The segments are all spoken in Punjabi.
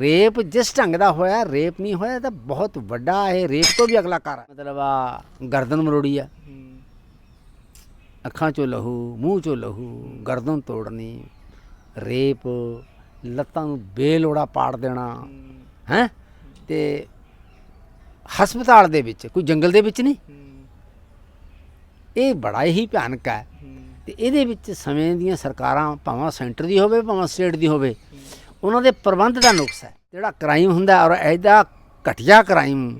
ਰੇਪ ਜਿਸ ਢੰਗ ਦਾ ਹੋਇਆ, ਰੇਪ ਨਹੀਂ ਹੋਇਆ ਤਾਂ ਬਹੁਤ ਵੱਡਾ ਇਹ ਰੇਪ ਤੋਂ ਵੀ ਅਗਲਾ ਕਾਰ ਮਤਲਬ ਆ ਗਰਦਨ ਮਰੋੜੀ ਆ। ਅੱਖਾਂ ਚੋਂ ਲਹੂ, ਮੂੰਹ ਚੋਂ ਲਹੂ, ਗਰਦਨ ਤੋੜਨੀ, ਰੇਪ, ਲੱਤਾਂ ਨੂੰ ਬੇਲੋੜਾ ਪਾੜ ਦੇਣਾ, ਹੈ? ਤੇ ਹਸਪਤਾਲ ਦੇ ਵਿੱਚ, ਕੋਈ ਜੰਗਲ ਦੇ ਵਿੱਚ ਨਹੀਂ? ਇਹ ਬੜਾ ਹੀ ਭਿਆਨਕ ਹੈ। ਤੇ ਇਹਦੇ ਵਿੱਚ ਸਮੇਂ ਦੀਆਂ ਸਰਕਾਰਾਂ, ਭਾਵੇਂ ਸੈਂਟਰ ਦੀ ਹੋਵੇ, ਭਾਵੇਂ ਸਟੇਟ ਦੀ ਹੋਵੇ ਉਹਨਾਂ ਦੇ ਪ੍ਰਬੰਧ ਦਾ ਨੁਕਸ ਹੈ। ਜਿਹੜਾ ਕ੍ਰਾਈਮ ਹੁੰਦਾ ਔਰ ਐਦਾ ਘਟੀਆ ਕ੍ਰਾਈਮ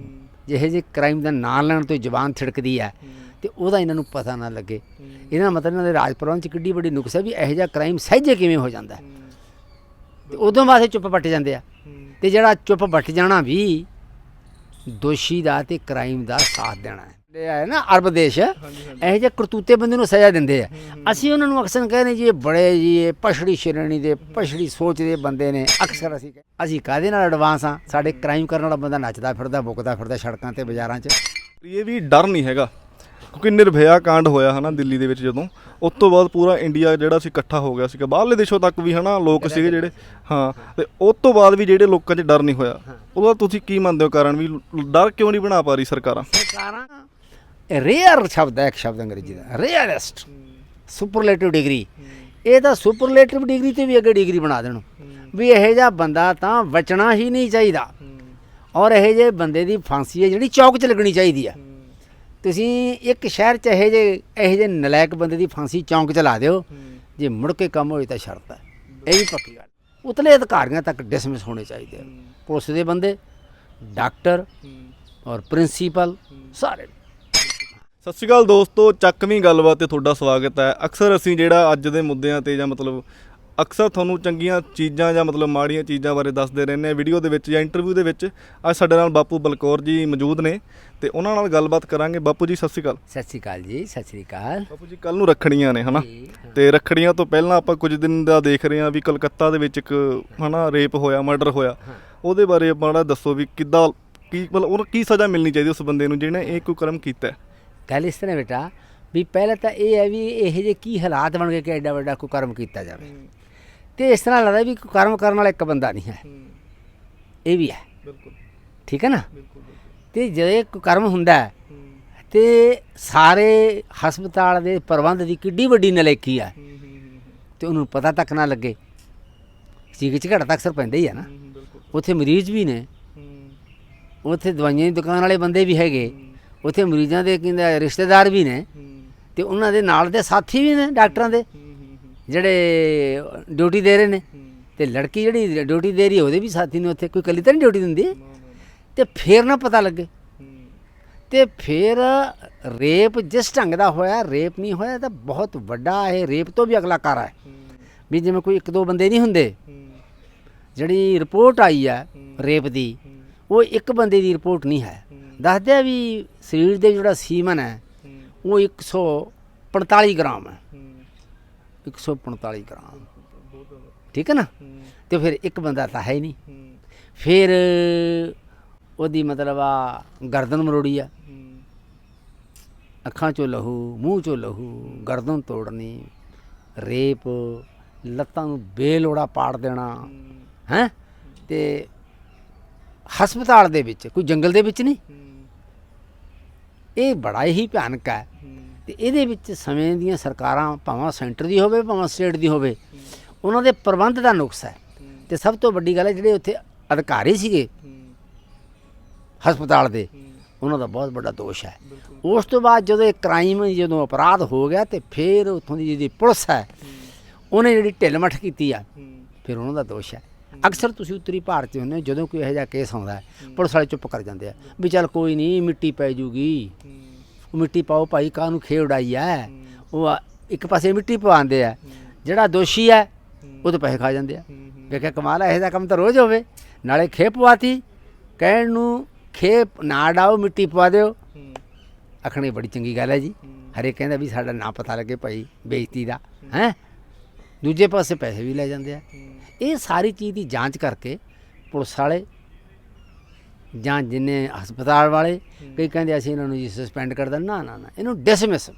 ਜਿਹੇ ਜਿਹੇ ਕ੍ਰਾਈਮ ਦਾ ਨਾਂ ਲੈਣ ਤੋਂ ਜ਼ਬਾਨ ਥਿੜਕਦੀ ਹੈ ਤੇ ਉਹਦਾ ਇਹਨਾਂ ਨੂੰ ਪਤਾ ਨਾ ਲੱਗੇ। ਇਹਨਾਂ ਦਾ ਮਤਲਬ ਇਹਨਾਂ ਦੇ ਰਾਜ ਪ੍ਰਬੰਧ ਚ ਕਿੱਡੀ ਵੱਡੀ ਨੁਕਸ ਹੈ ਵੀ ਇਹੋ ਜਿਹਾ ਕ੍ਰਾਈਮ ਸਹਿਜੇ ਕਿਵੇਂ ਹੋ ਜਾਂਦਾ ਹੈ। ਤੇ ਉਦੋਂ ਬਾਅਦ ਇਹ ਚੁੱਪ ਵੱਟ ਜਾਂਦੇ ਆ। ਤੇ ਜਿਹੜਾ ਚੁੱਪ ਵੱਟ ਜਾਣਾ ਵੀ ਦੋਸ਼ੀ ਦਾ ਤੇ ਕ੍ਰਾਈਮ ਦਾ ਸਾਥ ਦੇਣਾ ਹੈ। ਇਹ ਹੈ ਨਾ ਅਰਬ ਦੇਸ਼ ਇਹੋ ਜਿਹੇ ਕਰਤੂਤੇ ਬੰਦੇ ਨੂੰ ਸਜ਼ਾ ਦਿੰਦੇ ਆ। ਅਸੀਂ ਉਹਨਾਂ ਨੂੰ ਅਕਸਰ ਕਹਿੰਦੇ ਜੀ ਇਹ ਬੜੇ ਜੀ ਇਹ ਪਛੜੀ ਸ਼੍ਰੇਣੀ ਦੇ ਪਛੜੀ ਸੋਚ ਦੇ ਬੰਦੇ ਨੇ। ਅਕਸਰ ਅਸੀਂ ਅਸੀਂ ਕਾਹਦੇ ਨਾਲ ਐਡਵਾਂਸ ਆ? ਸਾਡੇ ਕ੍ਰਾਈਮ ਕਰਨ ਵਾਲਾ ਬੰਦਾ ਨੱਚਦਾ ਫਿਰਦਾ ਬੁੱਕਦਾ ਫਿਰਦਾ ਸੜਕਾਂ ਤੇ ਬਾਜ਼ਾਰਾਂ 'ਚ। ਇਹ ਵੀ ਡਰ ਨਹੀਂ ਹੈਗਾ ਕਿਉਂਕਿ ਨਿਰਭਇਆ ਕਾਂਡ ਹੋਇਆ ਹਨਾ ਦਿੱਲੀ ਦੇ ਵਿੱਚ ਜਦੋਂ। ਉਸ ਤੋਂ ਬਾਅਦ ਪੂਰਾ ਇੰਡੀਆ ਜਿਹੜਾ ਸੀ ਇਕੱਠਾ ਹੋ ਗਿਆ ਸੀਗਾ। ਬਾਹਰਲੇ ਦੇਸ਼ੋਂ ਤੱਕ ਵੀ ਹਨਾ ਲੋਕ ਸੀਗੇ ਜਿਹੜੇ ਹਾਂ ਤੇ ਉਸ ਤੋਂ ਬਾਅਦ ਵੀ ਜਿਹੜੇ ਲੋਕਾਂ 'ਚ ਡਰ ਨਹੀਂ ਹੋਇਆ। ਉਹਦਾ ਤੁਸੀਂ ਕੀ ਮੰਨਦੇ ਹੋ ਕਾਰਨ? ਵੀ ਡਰ ਕਿਉਂ ਨਹੀਂ ਬਣਾ ਪਾ ਰਹੀ ਸਰਕਾਰਾਂ? ਸਰਕਾਰਾਂ ਰੇਅਰ ਸ਼ਬਦ ਹੈ, ਇੱਕ ਸ਼ਬਦ ਅੰਗਰੇਜ਼ੀ ਦਾ ਰੇਅਰੈਸਟ ਸੁਪਰਲੇਟਿਵ ਡਿਗਰੀ ਇਹ ਤਾਂ ਸੁਪਰਲੇਟਿਵ ਡਿਗਰੀ ਤੇ ਵੀ ਅੱਗੇ ਡਿਗਰੀ ਬਣਾ ਦੇਣ। ਵੀ ਇਹੋ ਜਿਹਾ ਬੰਦਾ ਤਾਂ ਬਚਣਾ ਹੀ ਨਹੀਂ ਚਾਹੀਦਾ। ਔਰ ਇਹੋ ਜਿਹੇ ਬੰਦੇ ਦੀ ਫਾਂਸੀ ਹੈ ਜਿਹੜੀ ਚੌਕ 'ਚ ਲੱਗਣੀ ਚਾਹੀਦੀ ਆ ਤੁਸੀਂ ਇੱਕ ਸ਼ਹਿਰ 'ਚ ਇਹੋ ਜਿਹੇ ਇਹੋ ਜਿਹੇ ਨਲਾਇਕ ਬੰਦੇ ਦੀ ਫਾਂਸੀ ਚੌਂਕ 'ਚ ਲਾ ਦਿਓ। ਜੇ ਮੁੜ ਕੇ ਕੰਮ ਹੋਏ ਤਾਂ ਸ਼ਰਤ ਹੈ। ਇਹ ਵੀ ਪੱਕੀ ਗੱਲ। ਉਤਲੇ ਅਧਿਕਾਰੀਆਂ ਤੱਕ ਡਿਸਮਿਸ ਹੋਣੇ ਚਾਹੀਦੇ ਆ। ਪੁਲਿਸ ਦੇ ਬੰਦੇ ਡਾਕਟਰ ਔਰ ਪ੍ਰਿੰਸੀਪਲ ਸਾਰੇ। ਸਤਿ ਸ਼੍ਰੀ ਅਕਾਲ ਦੋਸਤੋ ਚੱਕਵੀਂ ਗੱਲਬਾਤ ਤੇ ਤੁਹਾਡਾ ਸਵਾਗਤ ਹੈ। ਅਕਸਰ ਅਸੀਂ ਜਿਹੜਾ ਅੱਜ ਦੇ ਮੁੱਦਿਆਂ ਤੇ ਜਾਂ ਮਤਲਬ ਅਕਸਰ ਤੁਹਾਨੂੰ ਚੰਗੀਆਂ ਚੀਜ਼ਾਂ ਜਾਂ ਮਤਲਬ ਮਾੜੀਆਂ ਚੀਜ਼ਾਂ ਬਾਰੇ ਦੱਸਦੇ ਰਹਿੰਦੇ ਆ ਵੀਡੀਓ ਦੇ ਵਿੱਚ ਜਾਂ ਇੰਟਰਵਿਊ ਦੇ ਵਿੱਚ ਅੱਜ ਸਾਡੇ ਨਾਲ ਬਾਪੂ ਬਲਕੌਰ ਜੀ ਮੌਜੂਦ ਨੇ ਤੇ ਉਹਨਾਂ ਨਾਲ ਗੱਲਬਾਤ ਕਰਾਂਗੇ। ਬਾਪੂ ਜੀ ਸਤਿ ਸ਼੍ਰੀ ਅਕਾਲ। ਸਤਿ ਸ਼੍ਰੀ ਅਕਾਲ ਜੀ ਸਤਿ ਸ਼੍ਰੀ ਅਕਾਲ। ਬਾਪੂ ਜੀ ਕੱਲ ਨੂੰ ਰੱਖੜੀਆਂ ਨੇ ਹਨਾ? ਤੇ ਰੱਖੜੀਆਂ ਤੋਂ ਪਹਿਲਾਂ ਆਪਾਂ ਕੁਝ ਦਿਨ ਦਾ ਦੇਖ ਰਹੇ ਹਾਂ ਵੀ ਕਲਕੱਤਾ ਦੇ ਵਿੱਚ ਇੱਕ ਹਨਾ ਰੇਪ ਹੋਇਆ ਮਰਡਰ ਹੋਇਆ। ਉਹਦੇ ਬਾਰੇ ਮਾੜਾ ਦੱਸੋ ਵੀ ਕਿੱਦਾਂ ਕੀ ਮਤਲਬ ਉਹਨੂੰ ਕੀ ਸਜ਼ਾ ਮਿਲਣੀ ਚਾਹੀਦੀ ਉਸ ਬੰਦੇ ਨੂੰ ਜਿਹਨੇ ਇਹ ਕੋਈ ਕਰਮ ਕੀਤਾ ਹੈ? ਗੱਲ ਇਸ ਤਰ੍ਹਾਂ ਬੇਟਾ ਵੀ ਪਹਿਲਾਂ ਤਾਂ ਇਹ ਹੈ ਵੀ ਇਹ ਜਿਹੇ ਕੀ ਹਾਲਾਤ ਬਣ ਗਏ ਕਿ ਐਡਾ ਵੱਡਾ ਕੋਈ ਕਰਮ ਕੀਤਾ ਜਾਵੇ। ਤੇ ਇਸ ਤਰ੍ਹਾਂ ਲੱਗਦਾ ਵੀ ਕੋਈ ਕਰਮ ਕਰਨ ਵਾਲਾ ਇੱਕ ਬੰਦਾ ਨਹੀਂ ਹੈ। ਇਹ ਵੀ ਹੈ। ਬਿਲਕੁਲ। ਠੀਕ ਹੈ ਨਾ? ਤੇ ਜਦੋਂ ਕੋਈ ਕਰਮ ਹੁੰਦਾ ਤੇ ਸਾਰੇ ਹਸਪਤਾਲ ਦੇ ਪ੍ਰਬੰਧ ਦੀ ਕਿੱਡੀ ਵੱਡੀ ਨਲੇਕੀ ਆ ਤੇ ਉਹਨੂੰ ਪਤਾ ਤੱਕ ਨਾ ਲੱਗੇ। ਚੀਕ ਝਗੜਾ ਤਾਂ ਅਕਸਰ ਪੈਂਦਾ ਹੀ ਆ ਨਾ। ਉੱਥੇ ਮਰੀਜ਼ ਵੀ ਨੇ। ਉੱਥੇ ਦਵਾਈਆਂ ਦੀ ਦੁਕਾਨ ਵਾਲੇ ਬੰਦੇ ਵੀ ਹੈਗੇ। ਉੱਥੇ ਮਰੀਜ਼ਾਂ ਦੇ ਕਹਿੰਦੇ ਰਿਸ਼ਤੇਦਾਰ ਵੀ ਨੇ ਤੇ ਉਹਨਾਂ ਦੇ ਨਾਲ ਦੇ ਸਾਥੀ ਵੀ ਨੇ ਡਾਕਟਰਾਂ ਦੇ। ਜਿਹੜੇ ਡਿਊਟੀ ਦੇ ਰਹੇ ਨੇ। ਤੇ ਲੜਕੀ ਜਿਹੜੀ ਡਿਊਟੀ ਦੇ ਰਹੀ ਹੈ ਉਹਦੇ ਵੀ ਸਾਥੀ ਨੇ ਉੱਥੇ। ਕੋਈ ਕੱਲੀ ਤਾਂ ਨਹੀਂ ਡਿਊਟੀ ਦਿੰਦੀ? ਤੇ ਫੇਰ ਨਾ ਪਤਾ ਲੱਗੇ। ਤੇ ਫਿਰ ਰੇਪ ਜਿਸ ਢੰਗ ਦਾ ਹੋਇਆ ਰੇਪ ਨਹੀਂ ਹੋਇਆ ਤਾਂ ਬਹੁਤ ਵੱਡਾ ਇਹ ਰੇਪ ਤੋਂ ਵੀ ਅਗਲਾ ਕਾਰਾ ਹੈ। ਵੀ ਜਿਵੇਂ ਕੋਈ ਇੱਕ ਦੋ ਬੰਦੇ ਨਹੀਂ ਹੁੰਦੇ। ਜਿਹੜੀ ਰਿਪੋਰਟ ਆਈ ਹੈ ਰੇਪ ਦੀ ਉਹ ਇੱਕ ਬੰਦੇ ਦੀ ਰਿਪੋਰਟ ਨਹੀਂ ਹੈ। ਦੱਸਦੇ ਆ ਵੀ ਸਰੀਰ ਦੇ ਜਿਹੜਾ ਸੀਮਨ ਹੈ ਉਹ 145 ਗ੍ਰਾਮ ਹੈ। 145 ਗ੍ਰਾਮ। ਠੀਕ ਹੈ ਨਾ? ਤੇ ਫਿਰ ਇੱਕ ਬੰਦਾ ਤਾਂ ਹੈ ਹੀ ਨਹੀਂ। ਫਿਰ ਉਹਦੀ ਮਤਲਬ ਆ ਗਰਦਨ ਮਰੋੜੀ ਆ। ਅੱਖਾਂ ਚੋਂ ਲਹੂ ਮੂੰਹ ਚੋਂ ਲਹੂ ਗਰਦਨ ਤੋੜਨੀ ਰੇਪ ਲੱਤਾਂ ਨੂੰ ਬੇਲੋੜਾ ਪਾੜ ਦੇਣਾ ਹੈ। ਤੇ ਹਸਪਤਾਲ ਦੇ ਵਿੱਚ ਕੋਈ ਜੰਗਲ ਦੇ ਵਿੱਚ ਨਹੀਂ? ਇਹ ਬੜਾ ਹੀ ਭਿਆਨਕ ਹੈ। ਤੇ ਇਹਦੇ ਵਿੱਚ ਸਮੇਂ ਦੀਆਂ ਸਰਕਾਰਾਂ ਭਾਵੇਂ ਸੈਂਟਰ ਦੀ ਹੋਵੇ ਭਾਵੇਂ ਸਟੇਟ ਦੀ ਹੋਵੇ ਉਹਨਾਂ ਦੇ ਪ੍ਰਬੰਧ ਦਾ ਨੁਕਸ ਹੈ। ਤੇ ਸਭ ਤੋਂ ਵੱਡੀ ਗੱਲ ਹੈ ਜਿਹੜੇ ਉੱਥੇ ਅਧਿਕਾਰੀ ਸੀਗੇ ਹਸਪਤਾਲ ਦੇ ਉਹਨਾਂ ਦਾ ਬਹੁਤ ਵੱਡਾ ਦੋਸ਼ ਹੈ। ਉਸ ਤੋਂ ਬਾਅਦ ਜਦੋਂ ਇਹ ਕ੍ਰਾਈਮ ਜਦੋਂ ਅਪਰਾਧ ਹੋ ਗਿਆ ਤੇ ਫਿਰ ਉੱਥੋਂ ਦੀ ਜਿਹੜੀ ਪੁਲਿਸ ਹੈ ਉਹਨੇ ਜਿਹੜੀ ਢਿੱਲ-ਮੱਠ ਕੀਤੀ ਆ ਫਿਰ ਉਹਨਾਂ ਦਾ ਦੋਸ਼ ਹੈ। ਅਕਸਰ ਤੁਸੀਂ ਉੱਤਰੀ ਭਾਰਤ 'ਚ ਹੁੰਦੇ ਹੋ, ਜਦੋਂ ਕੋਈ ਇਹੋ ਜਿਹਾ ਕੇਸ ਆਉਂਦਾ ਹੈ ਪੁਲਿਸ ਵਾਲੇ ਚੁੱਪ ਕਰ ਜਾਂਦੇ ਆ ਵੀ ਚੱਲ ਕੋਈ ਨਹੀਂ ਮਿੱਟੀ ਪੈ ਜੂਗੀ। ਉਹ ਮਿੱਟੀ ਪਾਓ ਭਾਈ ਕਾਹਨੂੰ ਖੇ ਉਡਾਈ ਹੈ ਉਹ ਆ- ਇੱਕ ਪਾਸੇ ਮਿੱਟੀ ਪਵਾਉਂਦੇ ਆ ਜਿਹੜਾ ਦੋਸ਼ੀ ਹੈ ਉਹ ਤਾਂ ਪੈਸੇ ਖਾ ਜਾਂਦੇ ਆ। ਵੇਖਿਆ ਕਮਾਲ ਹੈ ਇਹੋ ਜਿਹਾ ਕੰਮ ਤਾਂ ਰੋਜ਼ ਹੋਵੇ। ਨਾਲੇ ਖੇ ਪਵਾਤੀ ਕਹਿਣ ਨੂੰ ਖੇ ਨਾ ਡਾਓ ਮਿੱਟੀ ਪਵਾ ਦਿਓ। ਆਖਣੀ ਬੜੀ ਚੰਗੀ ਗੱਲ ਹੈ ਜੀ। ਹਰੇ ਕਹਿੰਦਾ ਵੀ ਸਾਡਾ ਨਾਂ ਪਤਾ ਲੱਗੇ ਭਾਈ ਬੇਇੱਜ਼ਤੀ ਦਾ ਹੈ? ਦੂਜੇ ਪਾਸੇ ਪੈਸੇ ਵੀ ਲੈ ਜਾਂਦੇ ਆ। ਇਹ ਸਾਰੀ ਚੀਜ਼ ਦੀ ਜਾਂਚ ਕਰਕੇ ਪੁਲਿਸ ਵਾਲੇ ਜਾਂ ਜਿੰਨੇ ਹਸਪਤਾਲ ਵਾਲੇ ਕਈ ਕਹਿੰਦੇ ਅਸੀਂ ਇਹਨਾਂ ਨੂੰ ਜੀ ਸਸਪੈਂਡ ਕਰ ਦੇਣਾ ਨਾ ਨਾ ਨਾ ਇਹਨੂੰ ਡਿਸਮਿਸ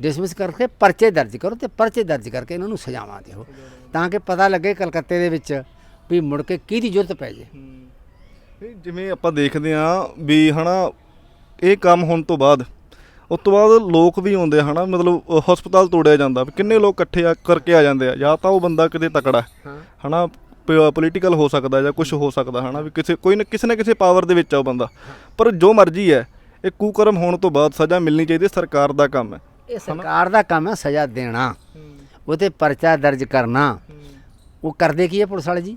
ਡਿਸਮਿਸ ਕਰਕੇ ਪਰਚੇ ਦਰਜ ਕਰੋ ਤੇ ਪਰਚੇ ਦਰਜ ਕਰਕੇ ਇਹਨਾਂ ਨੂੰ ਸਜ਼ਾਵਾਂ ਦਿਓ ਤਾਂ ਕਿ ਪਤਾ ਲੱਗੇ ਕਲਕੱਤੇ ਦੇ ਵਿੱਚ ਵੀ ਮੁੜ ਕੇ ਕਿਹਦੀ ਜ਼ਰੂਰਤ ਪੈ ਜੇ। ਜਿਵੇਂ ਆਪਾਂ ਦੇਖਦੇ ਆ ਵੀ ਹਨਾ ਇਹ ਕੰਮ ਹੋਣ ਤੋਂ ਬਾਅਦ ਉਸ ਤੋਂ ਬਾਅਦ ਲੋਕ ਵੀ ਆਉਂਦੇ ਹਨਾ ਮਤਲਬ ਹਸਪਤਾਲ ਤੋੜਿਆ ਜਾਂਦਾ ਕਿੰਨੇ ਲੋਕ ਇਕੱਠੇ ਆ ਕਰਕੇ ਆ ਜਾਂਦੇ ਆ ਜਾਂ ਤਾਂ ਉਹ ਬੰਦਾ ਕਿਤੇ ਤਕੜਾ ਹੈ ਹਨਾ ਪੋਲੀਟੀਕਲ ਹੋ ਸਕਦਾ ਜਾਂ ਕੁਝ ਹੋ ਸਕਦਾ ਹਨਾ ਵੀ ਕਿਸੇ ਕੋਈ ਨਾ ਕਿਸੇ ਨਾ ਕਿਸੇ ਪਾਵਰ ਦੇ ਵਿੱਚ ਆ ਉਹ ਬੰਦਾ। ਪਰ ਜੋ ਮਰਜ਼ੀ ਹੈ ਇਹ ਕੁਕਰਮ ਹੋਣ ਤੋਂ ਬਾਅਦ ਸਜ਼ਾ ਮਿਲਣੀ ਚਾਹੀਦੀ ਸਰਕਾਰ ਦਾ ਕੰਮ ਹੈ। ਇਹ ਸਰਕਾਰ ਦਾ ਕੰਮ ਹੈ ਸਜ਼ਾ ਦੇਣਾ ਉਹ ਤੇ ਪਰਚਾ ਦਰਜ ਕਰਨਾ। ਉਹ ਕਰਦੇ ਕੀ ਹੈ ਪੁਲਿਸ ਵਾਲੇ ਜੀ?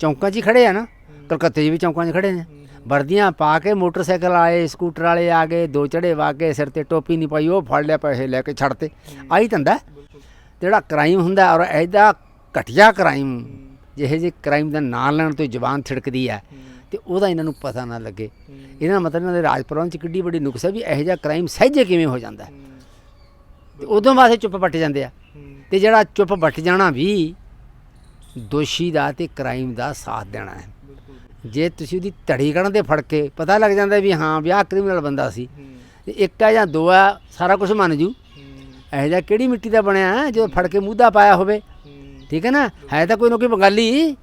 ਚੌਂਕਾਂ 'ਚ ਹੀ ਖੜੇ ਆ ਨਾ ਕਲਕੱਤੇ 'ਚ ਵੀ ਚੌਂਕਾਂ 'ਚ ਖੜੇ ਨੇ। ਵਰਦੀਆਂ ਪਾ ਕੇ ਮੋਟਰਸਾਈਕਲ ਵਾਲੇ ਸਕੂਟਰ ਵਾਲੇ ਆ ਗਏ ਦੋ ਚੜੇ ਵਾ ਕੇ ਸਿਰ ਤੇ ਟੋਪੀ ਨਹੀਂ ਪਾਈ ਉਹ ਫੜ ਲਿਆ ਪੈਸੇ ਲੈ ਕੇ ਛੱਡਤੇ ਆਹੀ ਧੰਦਾ। ਜਿਹੜਾ ਕ੍ਰਾਈਮ ਹੁੰਦਾ ਔਰ ਐਦਾ ਘਟੀਆ ਕ੍ਰਾਈਮ ਜਿਹੇ ਜਿਹੇ ਕ੍ਰਾਈਮ ਦਾ ਨਾਂ ਲੈਣ ਤੋਂ ਜ਼ਬਾਨ ਥਿੜਕਦੀ ਹੈ ਤੇ ਉਹਦਾ ਇਹਨਾਂ ਨੂੰ ਪਤਾ ਨਾ ਲੱਗੇ। ਇਹਦਾ ਮਤਲਬ ਇਹਨਾਂ ਦੇ ਰਾਜਪੁਰਾਂ 'ਚ ਕਿੱਡੀ ਵੱਡੀ ਨੁਕਸ ਹੈ ਵੀ ਇਹੋ ਜਿਹਾ ਕ੍ਰਾਈਮ ਸਹਿਜੇ ਕਿਵੇਂ ਹੋ ਜਾਂਦਾ। ਤੇ ਉਦੋਂ ਬਾਅਦ ਇਹ ਚੁੱਪ ਵੱਟ ਜਾਂਦੇ ਆ। ਤੇ ਜਿਹੜਾ ਚੁੱਪ ਵੱਟ ਜਾਣਾ ਵੀ ਦੋਸ਼ੀ ਦਾ ਤੇ ਕ੍ਰਾਈਮ ਦਾ ਸਾਥ ਦੇਣਾ ਹੈ। ਜੇ ਤੁਸੀਂ ਉਹਦੀ ਧੜੀ ਕੱਢਣ ਦੇ ਫੜ ਕੇ, ਪਤਾ ਲੱਗ ਜਾਂਦਾ ਵੀ ਹਾਂ ਵਿਆਹ ਆਹ ਕ੍ਰਿਮੀਨਲ ਬੰਦਾ ਸੀ। ਇੱਕ ਆ ਜਾਂ ਦੋ ਆ, ਸਾਰਾ ਕੁਝ ਮੰਨ ਜੂ। ਇਹੋ ਜਿਹਾ ਕਿਹੜੀ ਮਿੱਟੀ ਦਾ ਬਣਿਆ, ਹੈ, ਜਦੋਂ ਫੜ ਕੇ ਮੂਧਾ ਪਾਇਆ ਹੋਵੇ। ਠੀਕ ਹੈ ਨਾ? ਹੈ ਤਾਂ ਕੋਈ ਨਾ ਕੋਈ ਬੰਗਾਲੀ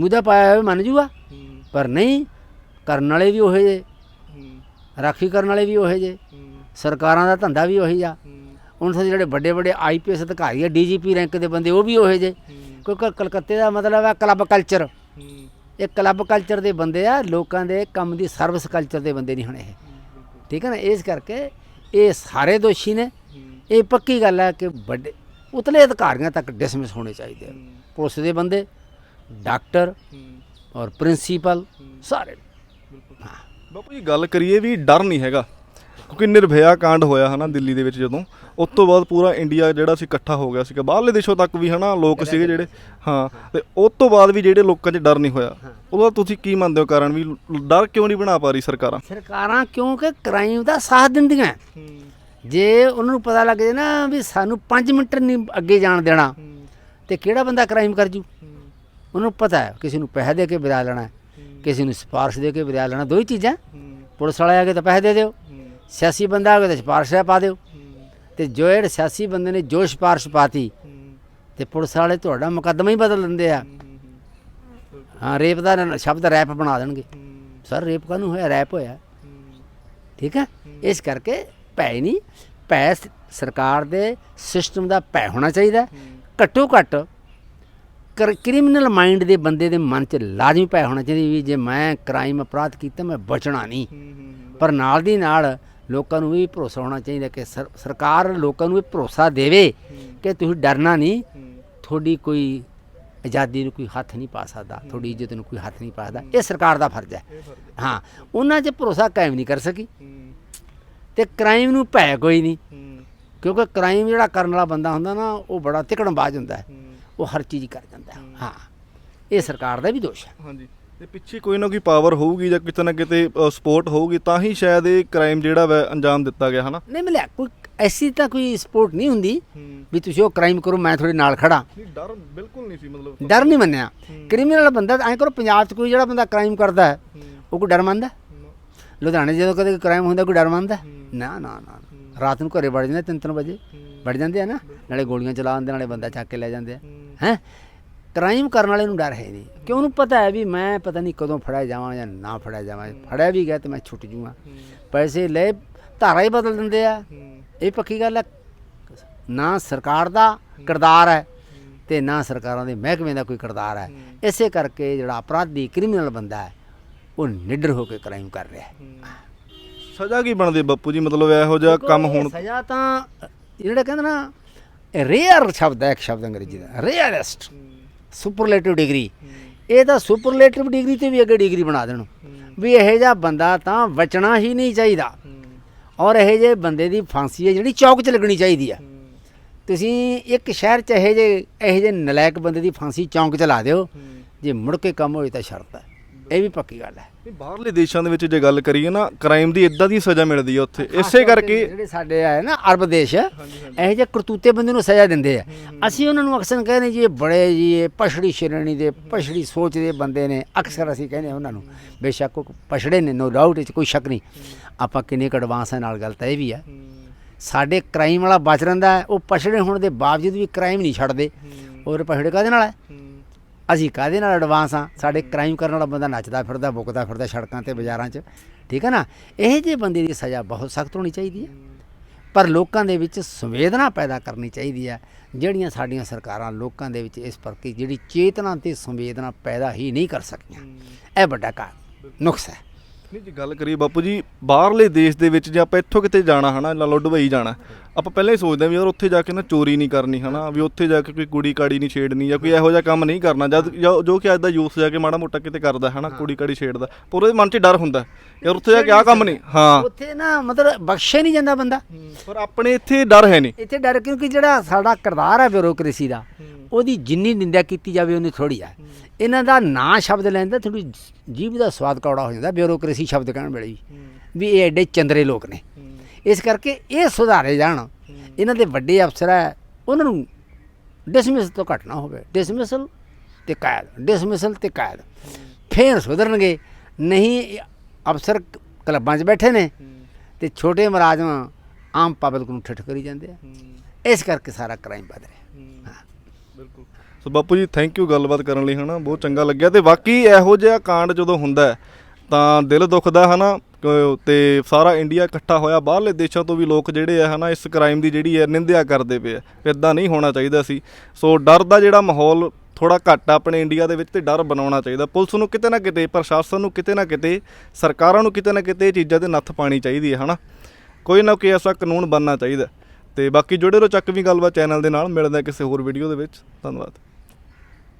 ਮੂਧਾ ਪਾਇਆ ਹੋਵੇ, ਮੰਨ ਜੂਗਾ। ਪਰ ਨਹੀਂ, ਕਰਨ ਵਾਲੇ ਵੀ ਉਹੇ ਜੇ ਰਾਖੀ ਕਰਨ ਵਾਲੇ ਵੀ ਉਹੇ ਜੇ ਸਰਕਾਰਾਂ ਦਾ ਧੰਦਾ ਵੀ ਉਹੀ ਆ। ਹੁਣ ਸਾਡੇ ਜਿਹੜੇ ਵੱਡੇ ਵੱਡੇ ਆਈਪੀਐਸ ਅਧਿਕਾਰੀ ਆ ਡੀਜੀਪੀ ਰੈਂਕ ਦੇ ਬੰਦੇ, ਉਹ ਵੀ ਉਹੇ ਜੇ ਕਿਉਂਕਿ ਕਲਕੱਤੇ ਦਾ ਮਤਲਬ ਹੈ ਕਲੱਬ ਕਲਚਰ। ਇਹ ਕਲੱਬ ਕਲਚਰ ਦੇ ਬੰਦੇ ਆ ਲੋਕਾਂ ਦੇ ਕੰਮ ਦੀ ਸਰਵਿਸ ਕਲਚਰ ਦੇ ਬੰਦੇ ਨਹੀਂ ਹੁਣ ਇਹ। ਠੀਕ ਹੈ ਨਾ? ਇਸ ਕਰਕੇ ਇਹ ਸਾਰੇ ਦੋਸ਼ੀ ਨੇ। ਇਹ ਪੱਕੀ ਗੱਲ ਹੈ ਕਿ ਵੱਡੇ ਉਤਲੇ ਅਧਿਕਾਰੀਆਂ ਤੱਕ ਡਿਸਮਿਸ ਹੋਣੇ ਚਾਹੀਦੇ ਆ। ਪੁਲਿਸ ਦੇ ਬੰਦੇ ਡਾਕਟਰ ਔਰ ਪ੍ਰਿੰਸੀਪਲ ਸਾਰੇ। ਬਾਪੂ ਜੀ ਗੱਲ ਕਰੀਏ ਵੀ ਡਰ ਨਹੀਂ ਹੈਗਾ। ਕਿਉਂਕਿ ਨਿਰਭਇਆ ਕਾਂਡ ਹੋਇਆ ਹਨਾ ਦਿੱਲੀ ਦੇ ਵਿੱਚ ਜਦੋਂ। ਉਸ ਤੋਂ ਬਾਅਦ ਪੂਰਾ ਇੰਡੀਆ ਜਿਹੜਾ ਸੀ ਇਕੱਠਾ ਹੋ ਗਿਆ ਸੀਗਾ। ਬਾਹਰਲੇ ਦੇਸ਼ੋਂ ਤੱਕ ਵੀ ਹਨਾ ਲੋਕ ਸੀਗੇ ਜਿਹੜੇ ਹਾਂ ਤੇ ਉਸ ਤੋਂ ਬਾਅਦ ਵੀ ਜਿਹੜੇ ਲੋਕਾਂ 'ਚ ਡਰ ਨਹੀਂ ਹੋਇਆ। ਉਹਦਾ ਤੁਸੀਂ ਕੀ ਮੰਨਦੇ ਹੋ ਕਾਰਨ ਵੀ ਡਰ ਕਿਉਂ ਨਹੀਂ ਬਣਾ ਪਾ ਰਹੀ ਸਰਕਾਰਾਂ? ਸਰਕਾਰਾਂ ਕਿਉਂਕਿ ਕ੍ਰਾਈਮ ਦਾ ਸਾਥ ਦਿੰਦੀਆਂ। ਜੇ ਉਹਨਾਂ ਨੂੰ ਪਤਾ ਲੱਗ ਜੇ ਨਾ ਵੀ ਸਾਨੂੰ 5 ਮਿੰਟ ਨਹੀਂ ਅੱਗੇ ਜਾਣ ਦੇਣਾ ਤੇ ਕਿਹੜਾ ਬੰਦਾ ਕ੍ਰਾਈਮ ਕਰ ਜੂ? ਉਹਨੂੰ ਪਤਾ ਹੈ ਕਿਸੇ ਨੂੰ ਪੈਸੇ ਦੇ ਕੇ ਵਿਦਾ ਲੈਣਾ ਕਿਸੇ ਨੂੰ ਸਿਫਾਰਿਸ਼ ਦੇ ਕੇ ਵਿਦਾ ਲੈਣਾ ਦੋ ਹੀ ਚੀਜ਼ਾਂ। ਪੁਲਿਸ ਵਾਲੇ ਆ ਕੇ ਤਾਂ ਪੈਸੇ ਦੇ ਦਿਓ। ਸਿਆਸੀ ਬੰਦਾ ਹੋਵੇ ਕੇ ਤਾਂ ਸਿਫਾਰਿਸ਼ ਪਾ ਦਿਓ। ਤੇ ਜੋ ਜਿਹੜੇ ਸਿਆਸੀ ਬੰਦੇ ਨੇ ਜੋ ਸਿਫਾਰਿਸ਼ ਪਾਤੀ, ਤੇ ਪੁਲਿਸ ਵਾਲੇ ਤੁਹਾਡਾ ਮੁਕੱਦਮਾ ਹੀ ਬਦਲ ਦਿੰਦੇ ਆ। ਹਾਂ, ਰੇਪ ਦਾ ਸ਼ਬਦ ਰੈਪ ਬਣਾ ਦੇਣਗੇ। ਸਰ, ਰੇਪ ਕਾਹਨੂੰ ਹੋਇਆ? ਰੈਪ ਹੋਇਆ। ਠੀਕ ਹੈ ਇਸ ਕਰਕੇ ਭੈ ਨਹੀਂ, ਭੈ ਸਰਕਾਰ ਦੇ ਸਿਸਟਮ ਦਾ ਭੈ ਹੋਣਾ ਚਾਹੀਦਾ। ਘੱਟੋ ਘੱਟ ਕ੍ਰਿਮੀਨਲ ਮਾਈਂਡ ਦੇ ਬੰਦੇ ਦੇ ਮਨ 'ਚ ਲਾਜ਼ਮੀ ਭੈ ਹੋਣਾ ਚਾਹੀਦਾ ਵੀ ਜੇ ਮੈਂ ਕ੍ਰਾਈਮ ਅਪਰਾਧ ਕੀਤਾ, ਮੈਂ ਬਚਣਾ ਨਹੀਂ। ਪਰ ਨਾਲ ਦੀ ਨਾਲ ਲੋਕਾਂ ਨੂੰ ਵੀ ਭਰੋਸਾ ਹੋਣਾ ਚਾਹੀਦਾ ਕਿ ਸਰ- ਸਰਕਾਰ ਲੋਕਾਂ ਨੂੰ ਇਹ ਭਰੋਸਾ ਦੇਵੇ ਕਿ ਤੁਸੀਂ ਡਰਨਾ ਨਹੀਂ। ਤੁਹਾਡੀ ਕੋਈ ਆਜ਼ਾਦੀ ਨੂੰ ਕੋਈ ਹੱਥ ਨਹੀਂ ਪਾ ਸਕਦਾ ਤੁਹਾਡੀ ਇੱਜ਼ਤ ਨੂੰ ਕੋਈ ਹੱਥ ਨਹੀਂ ਪਾ ਸਕਦਾ। ਇਹ ਸਰਕਾਰ ਦਾ ਫਰਜ਼ ਹੈ। ਹਾਂ। ਉਹਨਾਂ 'ਚ ਭਰੋਸਾ ਕਾਇਮ ਨਹੀਂ ਕਰ ਸਕੀ। ਤੇ ਕ੍ਰਾਈਮ ਨੂੰ ਭੈ ਕੋਈ ਨਹੀਂ। ਕਿਉਂਕਿ ਕ੍ਰਾਈਮ ਜਿਹੜਾ ਕਰਨ ਵਾਲਾ ਬੰਦਾ ਹੁੰਦਾ ਨਾ ਉਹ ਬੜਾ ਤਿਕੜਮਬਾਜ਼ ਹੁੰਦਾ ਹੈ। ਉਹ ਹਰ ਚੀਜ਼ ਕਰ ਜਾਂਦਾ ਹੈ। ਹਾਂ ਇਹ ਸਰਕਾਰ ਦਾ ਵੀ ਦੋਸ਼ ਹੈ। ਹਾਂਜੀ। ਤੇ ਪਿੱਛੇ ਕੋਈ ਨਾ ਕੋਈ ਪਾਵਰ ਹੋਊਗੀ ਜਾਂ ਕਿਤੇ ਨਾ ਕਿਤੇ ਸਪੋਰਟ ਹੋਊਗੀ ਤਾਂ ਹੀ ਸ਼ਾਇਦ ਇਹ ਕ੍ਰਾਈਮ ਜਿਹੜਾ ਵਾ ਅੰਜਾਮ ਦਿੱਤਾ ਗਿਆ ਹਨਾ? ਨਹੀਂ ਮਿਲਿਆ ਕੋਈ ਐਸੀ ਤਾਂ ਕੋਈ ਸਪੋਰਟ ਨਹੀਂ ਹੁੰਦੀ ਵੀ ਤੁਸੀਂ ਉਹ ਕ੍ਰਾਈਮ ਕਰੋ ਮੈਂ ਤੁਹਾਡੇ ਨਾਲ ਖੜਾ। ਨਹੀਂ ਡਰ ਬਿਲਕੁਲ ਨਹੀਂ ਸੀ ਮਤਲਬ ਡਰ ਨਹੀਂ ਮੰਨਿਆ। ਕ੍ਰਿਮੀਨਲ ਬੰਦਾ ਐਂ ਕਰੋ ਪੰਜਾਬ 'ਚ ਕੋਈ ਜਿਹੜਾ ਬੰਦਾ ਕ੍ਰਾਈਮ ਕਰਦਾ ਹੈ ਉਹ ਕੋਈ ਡਰ ਮੰਨਦਾ ਲੁਧਿਆਣੇ ਜਦੋਂ ਕਦੇ ਕ੍ਰਾਈਮ ਹੁੰਦਾ ਕੋਈ ਡਰ ਮੰਨਦਾ ਨਾ ਨਾ ਨਾ। ਰਾਤ ਨੂੰ ਘਰੇ ਵੜ ਜਾਂਦੇ ਤਿੰਨ ਤਿੰਨ ਵਜੇ। ਵੜ ਜਾਂਦੇ ਆ ਨਾ ਨਾਲੇ ਗੋਲੀਆਂ ਚਲਾ ਦਿੰਦੇ ਨਾਲੇ ਬੰਦਾ ਚੱਕ ਕੇ ਲੈ ਜਾਂਦੇ ਆ। ਹੈ? ਕ੍ਰਾਈਮ ਕਰਨ ਵਾਲੇ ਨੂੰ ਡਰ ਹੈ ਨਹੀਂ। ਕਿਉਂ ਉਹਨੂੰ ਪਤਾ ਹੈ ਵੀ ਮੈਂ ਪਤਾ ਨਹੀਂ ਕਦੋਂ ਫੜਿਆ ਜਾਵਾਂ ਜਾਂ ਨਾ ਫੜਿਆ ਜਾਵਾਂ। ਫੜਿਆ ਵੀ ਗਿਆ ਤੇ ਮੈਂ ਛੁੱਟ ਜੂਆਂ ਪੈਸੇ ਲੈ ਧਾਰਾ ਹੀ ਬਦਲ ਦਿੰਦੇ ਆ। ਇਹ ਪੱਕੀ ਗੱਲ ਹੈ। ਨਾ ਸਰਕਾਰ ਦਾ ਕਿਰਦਾਰ ਹੈ ਤੇ ਨਾ ਸਰਕਾਰਾਂ ਦੇ ਮਹਿਕਮੇ ਦਾ ਕੋਈ ਕਿਰਦਾਰ ਹੈ। ਇਸੇ ਕਰਕੇ ਜਿਹੜਾ ਅਪਰਾਧੀ ਕ੍ਰਿਮੀਨਲ ਬੰਦਾ ਹੈ ਉਹ ਨਿਡਰ ਹੋ ਕੇ ਕ੍ਰਾਈਮ ਕਰ ਰਿਹਾ ਹੈ। ਸਜ਼ਾ ਕੀ ਬਣਦੀ ਬਾਪੂ ਜੀ? ਮਤਲਬ ਇਹੋ ਜਿਹਾ ਕੰਮ ਹੋਣ ਸਜ਼ਾ ਤਾਂ ਜਿਹੜਾ ਕਹਿੰਦੇ ਨਾ ਰੇਅਰ ਸ਼ਬਦ ਹੈ ਇੱਕ ਸ਼ਬਦ ਅੰਗਰੇਜ਼ੀ ਦਾ ਰੇਅਰੈਸਟ ਸੁਪਰਲੇਟਿਵ ਡਿਗਰੀ ਇਹ ਤਾਂ ਸੁਪਰਲੇਟਿਵ ਡਿਗਰੀ ਤੇ ਵੀ ਅੱਗੇ ਡਿਗਰੀ ਬਣਾ ਦੇਣ। ਵੀ ਇਹੋ ਜਿਹਾ ਬੰਦਾ ਤਾਂ ਬਚਣਾ ਹੀ ਨਹੀਂ ਚਾਹੀਦਾ। ਔਰ ਇਹੋ ਜਿਹੇ ਬੰਦੇ ਦੀ ਫਾਂਸੀ ਹੈ ਜਿਹੜੀ ਚੌਕ 'ਚ ਲੱਗਣੀ ਚਾਹੀਦੀ ਆ ਤੁਸੀਂ ਇੱਕ ਸ਼ਹਿਰ 'ਚ ਇਹੋ ਜਿਹੇ ਇਹੋ ਜਿਹੇ ਨਲਾਇਕ ਬੰਦੇ ਦੀ ਫਾਂਸੀ ਚੌਂਕ 'ਚ ਲਾ ਦਿਓ। ਜੇ ਮੁੜ ਕੇ ਕੰਮ ਹੋਏ ਤਾਂ ਸ਼ਰਤ ਹੈ। ਇਹ ਵੀ ਪੱਕੀ ਗੱਲ ਹੈ। ਨਹੀਂ, ਬਾਹਰਲੇ ਦੇਸ਼ਾਂ ਦੇ ਵਿੱਚ ਜੇ ਗੱਲ ਕਰੀਏ ਨਾ ਕ੍ਰਾਈਮ ਦੀ ਇਦਾਂ ਦੀ ਸਜ਼ਾ ਮਿਲਦੀ ਹੈ ਉੱਥੇ। ਇਸੇ ਕਰਕੇ ਜਿਹੜੇ ਸਾਡੇ ਆਏ ਨਾ ਅਰਬ ਦੇਸ਼ ਇਹੋ ਜਿਹੇ ਕਰਤੂਤੇ ਬੰਦੇ ਨੂੰ ਸਜ਼ਾ ਦਿੰਦੇ ਆ। ਅਸੀਂ ਉਹਨਾਂ ਨੂੰ ਅਕਸਰ ਕਹਿੰਦੇ ਜੀ ਇਹ ਬੜੇ ਜੀ ਇਹ ਪਛੜੀ ਸ਼੍ਰੇਣੀ ਦੇ ਪਛੜੀ ਸੋਚ ਦੇ ਬੰਦੇ ਨੇ। ਅਕਸਰ ਅਸੀਂ ਕਹਿੰਦੇ ਉਹਨਾਂ ਨੂੰ ਬੇਸ਼ੱਕ ਉਹ ਪਛੜੇ ਨੇ ਨੋ ਡਾਊਟ ਇਹ ਕੋਈ ਸ਼ੱਕ ਨਹੀਂ। ਆਪਾਂ ਕਿੰਨੇ ਕੁ ਐਡਵਾਂਸ ਹੈ ਨਾਲ ਗੱਲ ਤਾਂ ਇਹ ਵੀ ਆ। ਸਾਡੇ ਕ੍ਰਾਈਮ ਵਾਲਾ ਬਚ ਰਹਿੰਦਾ ਉਹ ਪਛੜੇ ਹੋਣ ਦੇ ਬਾਵਜੂਦ ਵੀ ਕ੍ਰਾਈਮ ਨਹੀਂ ਛੱਡਦੇ। ਔਰ ਪਛੜੇ ਕਾਹਦੇ ਨਾਲ ਹੈ। ਅਸੀਂ ਕਾਹਦੇ ਨਾਲ ਐਡਵਾਂਸ ਆ ਸਾਡੇ ਕ੍ਰਾਈਮ ਕਰਨ ਵਾਲਾ ਬੰਦਾ ਨੱਚਦਾ ਫਿਰਦਾ, ਬੁੱਕਦਾ ਫਿਰਦਾ ਸੜਕਾਂ ਤੇ ਬਾਜ਼ਾਰਾਂ 'ਚ। ਠੀਕ ਹੈ ਨਾ? ਇਹ ਜਿਹੇ ਬੰਦੇ ਦੀ ਸਜ਼ਾ ਬਹੁਤ ਸਖਤ ਹੋਣੀ ਚਾਹੀਦੀ ਹੈ। ਪਰ ਲੋਕਾਂ ਦੇ ਵਿੱਚ ਸੰਵੇਦਨਾ ਪੈਦਾ ਕਰਨੀ ਚਾਹੀਦੀ ਹੈ, ਜਿਹੜੀਆਂ ਸਾਡੀਆਂ ਸਰਕਾਰਾਂ ਲੋਕਾਂ ਦੇ ਵਿੱਚ ਇਸ ਪ੍ਰਤੀ ਜਿਹੜੀ ਚੇਤਨਾ ਤੇ ਸੰਵੇਦਨਾ ਪੈਦਾ ਹੀ ਨਹੀਂ ਕਰ ਸਕੀਆਂ। ਇਹ ਵੱਡਾ ਕਾ ਨੁਕਸ ਹੈ। ਨਹੀਂ ਜੀ, ਗੱਲ ਕਰੀਏ ਬਾਪੂ ਜੀ, ਬਾਹਰਲੇ ਦੇਸ਼ ਦੇ ਵਿੱਚ ਜੇ ਆਪਾਂ ਇੱਥੋਂ ਕਿਤੇ ਜਾਣਾ ਹਨਾ ਲਾ ਲਓ ਦੁਬਈ ਜਾਣਾ ਆਪਾਂ ਪਹਿਲਾਂ ਹੀ ਸੋਚਦੇ ਹਾਂ ਵੀ ਯਾਰ ਉੱਥੇ ਜਾ ਕੇ ਨਾ ਚੋਰੀ ਨਹੀਂ ਕਰਨੀ ਹਨਾ? ਵੀ ਉੱਥੇ ਜਾ ਕੇ ਕੋਈ ਕੁੜੀ ਕਾੜੀ ਨਹੀਂ ਛੇੜਨੀ ਜਾਂ ਕੋਈ ਇਹੋ ਜਿਹਾ ਕੰਮ ਨਹੀਂ ਕਰਨਾ। ਜਦ ਜੋ- ਜੋ ਕਿ ਅੱਜ ਦਾ ਯੂਥ ਜਾ ਕੇ ਮਾੜਾ ਮੋਟਾ ਕਿਤੇ ਕਰਦਾ ਹਨਾ? ਕੁੜੀ ਕਾੜੀ ਛੇੜਦਾ। ਪਰ ਉਹਦੇ ਮਨ 'ਚ ਡਰ ਹੁੰਦਾ। ਯਾਰ ਉੱਥੇ ਜਾ ਕੇ ਆਹ ਕੰਮ ਨਹੀਂ। ਹਾਂ। ਉੱਥੇ ਨਾ ਮਤਲਬ ਬਖਸ਼ੇ ਨਹੀਂ ਜਾਂਦਾ ਬੰਦਾ। ਪਰ ਆਪਣੇ ਇੱਥੇ ਡਰ ਹੈ ਨਹੀਂ। ਇੱਥੇ ਡਰ ਕਿਉਂਕਿ ਜਿਹੜਾ ਸਾਡਾ ਕਿਰਦਾਰ ਹੈ ਬਿਊਰੋਕ੍ਰੇਸੀ ਦਾ ਉਹਦੀ ਜਿੰਨੀ ਨਿੰਦਿਆ ਕੀਤੀ ਜਾਵੇ ਉਹਨੀ ਥੋੜੀ ਆ ਇਹਨਾਂ ਦਾ ਨਾਂ ਸ਼ਬਦ ਲੈਂਦਾ ਥੋੜੀ ਜੀਭ ਦਾ ਸਵਾਦ ਕੌੜਾ ਹੋ ਜਾਂਦਾ ਬਿਊਰੋਕ੍ਰੇਸੀ ਸ਼ਬਦ ਕਹਿਣ ਵੇਲੇ ਵੀ। ਵੀ ਇਹ ਐਡੇ ਚੰਦਰੇ ਲੋਕ ਨੇ। ਇਸ ਕਰਕੇ ਇਹ ਸੁਧਾਰੇ ਜਾਣ। ਇਹਨਾਂ ਦੇ ਵੱਡੇ ਅਫਸਰ ਹੈ ਉਹਨਾਂ ਨੂੰ ਡਿਸਮਿਸ ਤੋਂ ਘੱਟ ਨਾ ਹੋਵੇ। ਡਿਸਮਿਸਲ ਤੇ ਕਾਇਦ ਡਿਸਮਿਸਲ ਤੇ ਕਾਇਦ ਫੇਰ ਸੁਧਰਨਗੇ। ਨਹੀਂ ਅਫਸਰ ਕਲੱਬਾਂ 'ਚ ਬੈਠੇ ਨੇ ਤੇ ਛੋਟੇ ਮੁਲਾਜ਼ਮ ਆਮ ਪਬਲਿਕ ਨੂੰ ਠੱਠ ਕਰੀ ਜਾਂਦੇ ਆ। ਇਸ ਕਰਕੇ ਸਾਰਾ ਕ੍ਰਾਈਮ ਵੱਧ ਰਿਹਾ। ਬਿਲਕੁਲ। ਸੋ ਬਾਪੂ ਜੀ ਥੈਂਕ ਯੂ ਗੱਲਬਾਤ ਕਰਨ ਲਈ ਹਨਾ। ਬਹੁਤ ਚੰਗਾ ਲੱਗਿਆ ਤੇ ਬਾਕੀ ਇਹੋ ਜਿਹਾ ਕਾਂਡ ਜਦੋਂ ਹੁੰਦਾ ਤਾਂ ਦਿਲ ਦੁਖਦਾ ਹਨਾ। ਤੇ ਸਾਰਾ ਇੰਡੀਆ ਇਕੱਠਾ ਹੋਇਆ, ਬਾਹਰਲੇ ਦੇਸ਼ਾਂ ਤੋਂ ਵੀ ਲੋਕ ਜਿਹੜੇ ਆ ਹਨਾ, ਇਸ ਕ੍ਰਾਈਮ ਦੀ ਜਿਹੜੀ ਹੈ ਨਿੰਦਿਆ ਕਰਦੇ ਪਏ ਆ ਇਦਾਂ ਨਹੀਂ ਹੋਣਾ ਚਾਹੀਦਾ ਸੀ। ਸੋ ਡਰ ਦਾ ਜਿਹੜਾ ਮਾਹੌਲ ਥੋੜਾ ਘੱਟ ਆ, ਆਪਣੇ ਇੰਡੀਆ ਦੇ ਵਿੱਚ ਤੇ ਡਰ ਬਣਾਉਣਾ ਚਾਹੀਦਾ। ਪੁਲਿਸ ਨੂੰ ਕਿਤੇ ਨਾ ਕਿਤੇ, ਪ੍ਰਸ਼ਾਸਨ ਨੂੰ ਕਿਤੇ ਨਾ ਕਿਤੇ, ਸਰਕਾਰਾਂ ਨੂੰ ਕਿਤੇ ਨਾ ਕਿਤੇ ਇਹ ਚੀਜ਼ਾਂ ਤੇ ਨੱਥ ਪਾਣੀ ਚਾਹੀਦੀ ਹੈ ਹਨਾ। ਕੋਈ ਨਾ ਕੋਈ ਐਸਾ ਕਾਨੂੰਨ ਬਣਨਾ ਚਾਹੀਦਾ। ਤੇ ਬਾਕੀ ਜੁੜੇ ਰਹੋ ਚੱਕ ਵੀ ਗੱਲਬਾਤ ਚੈਨਲ ਦੇ ਨਾਲ, ਮਿਲਦੇ ਕਿਸੇ ਹੋਰ ਵੀਡੀਓ ਦੇ ਵਿੱਚ। ਧੰਨਵਾਦ।